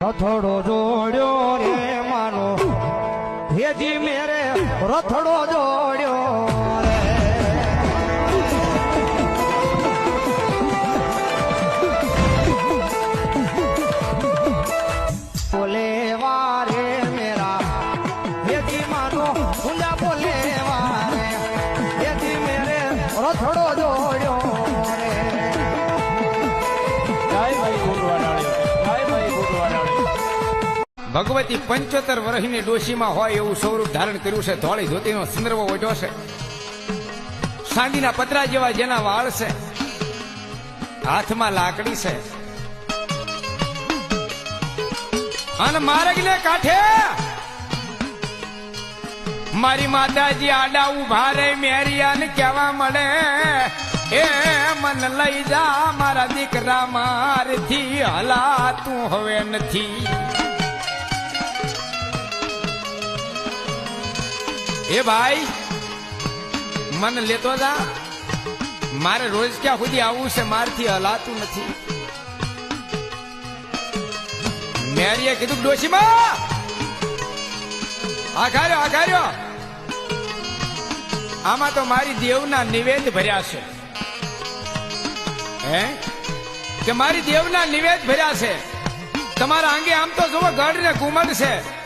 રથડો જોડ્યો રે માનો હેજી મેરે રથડો જોડ્યો રે. બોલે વારે મેરા. હેજી માનો ઊંડા બોલે વારે. હેજી મેરે રથડો જોડ્યો ભગવતી પંચોતેર વર્ષની ડોશીમાં હોય એવું સ્વરૂપ ધારણ કર્યું છે. ધોળી ધોતીનો સંદર્ભ ઓઢ્યો છે. સાંદીના પતરા જેવા જેના વાળ છે. હાથમાં લાકડી છે. અને માર્ગને કાંઠે મારી માતાજી આડા ઊભા રે, મેરિયાને કેવા મળે, એ મન લઈ જા મારા દીકરા, મારથી હલાતું હવે નથી. એ ભાઈ, મને લેતો જા. મારે રોજ ક્યાં સુધી આવવું છે મારથી હલાતું નથી. મેરીએ કીધું ડોશીમાં! આઘાર્યો આઘાર્યો! આમાં તો મારી દેવના નિવેદ ભર્યા છે. હે? કે મારી દેવના નિવેદ ભર્યા છે. તમારા અંગે આમ તો જુઓ ગઢ ને ઘુમટ છે.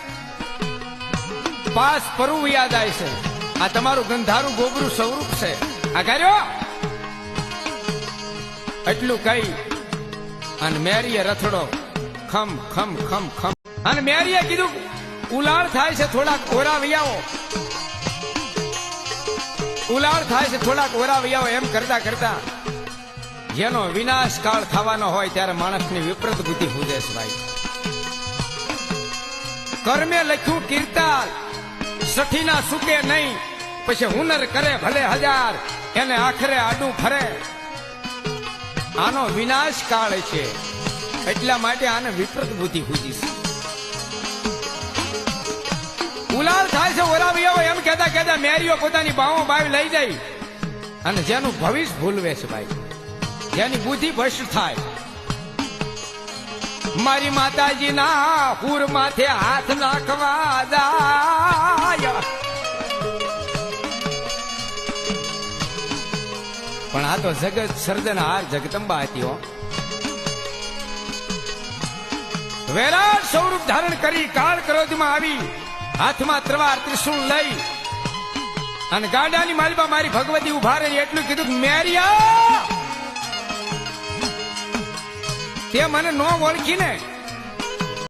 પાસ પરું યાદ આવે છે. આ તમારું ગંધારું ગોબરું સ્વરૂપ છે. આ કર્યો એટલું કઈ અને મેરીએ રથડો ખમ ખમ ખમ ખમ. અને મેરીએ કીધું, ઉલાળ થાય છે થોડાક ઓરા વૈયાઓ. ઉલાળ થાય છે થોડાક ઓરા વૈયાઓ એમ કરતા કરતા જેનો વિનાશ કાળ થવાનો હોય ત્યારે માણસની વિપરીત બુદ્ધિ હુદેશ ભાઈ. કર્મે લખ્યું કીર્તાલ. સઠીના સુકે નહીં. પછી હુનર કરે ભલે હજાર, એને આખરે આડું ફરે આનો વિનાશ કાળ છે. એટલા માટે આને વિપરીત બુદ્ધિ પૂજી છે. ઉલાલ થાય છે ઓરાવીઓ એમ કહેતા કહેતા મેરીઓ પોતાની બાવો બાવી લઈ જાય. અને જેનું ભવિષ્ય ભૂલવે છે ભાઈ. જેની બુદ્ધિ ભ્રષ્ટ થાય. મારી માતાજી ના હુર માથે હાથ નાખવા જાય પણ આ તો જગત સર્જનહાર જગદંબા હતી હો. વિરાટ સ્વરૂપ ધારણ કરી કાળ ક્રોધમાં આવી, હાથમાં ત્રવાર ત્રિશુલ લઈ, અને ગાડાની માલમાં મારી ભગવતી ઊભા રહી એટલું કીધું, મેરિયા! તે મને નો ઓળખીને